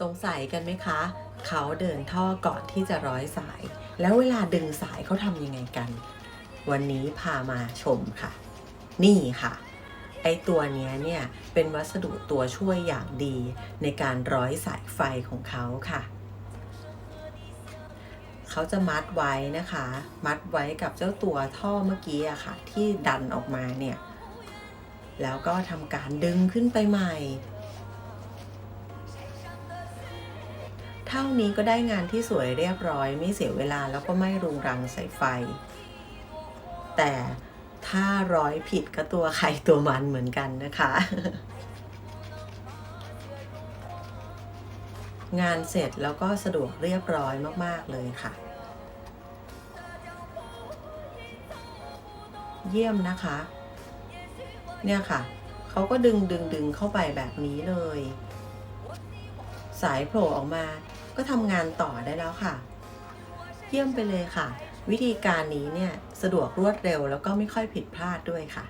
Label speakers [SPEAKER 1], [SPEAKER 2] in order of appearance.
[SPEAKER 1] สงสัยกันไหมคะ เขาเดินท่อก่อนที่จะร้อยสาย แล้วเวลาดึงสายเขาทำยังไงกัน วันนี้พามาชมค่ะ นี่ค่ะ ไอตัวเนี้ยเนี่ยเป็นวัสดุตัวช่วยอย่างดีในการร้อยสายไฟของเขาค่ะเขาจะมัดไว้นะคะ มัดไว้กับเจ้าตัวท่อเมื่อกี้อะค่ะ ที่ดันออกมาเนี่ย แล้วก็ทำการดึงขึ้นไปใหม่ เท่านี้ก็ได้งานที่สวยเรียบร้อย ไม่เสียเวลาแล้วก็ไม่รุงรังใส่ไฟ แต่ถ้าร้อยผิดก็ตัวใครตัวมันเหมือนกันนะคะ งานเสร็จแล้วก็สะดวกเรียบร้อยมาก ๆ เลยค่ะ เยี่ยมนะคะ เนี่ยค่ะ เขาก็ดึงดึงดึงเข้าไปแบบนี้เลย สายโผล่ออกมา ก็ทำงานต่อได้แล้วค่ะ เยี่ยมไปเลยค่ะ วิธีการนี้เนี่ยสะดวกรวดเร็วแล้วก็ไม่ค่อยผิดพลาดด้วยค่ะ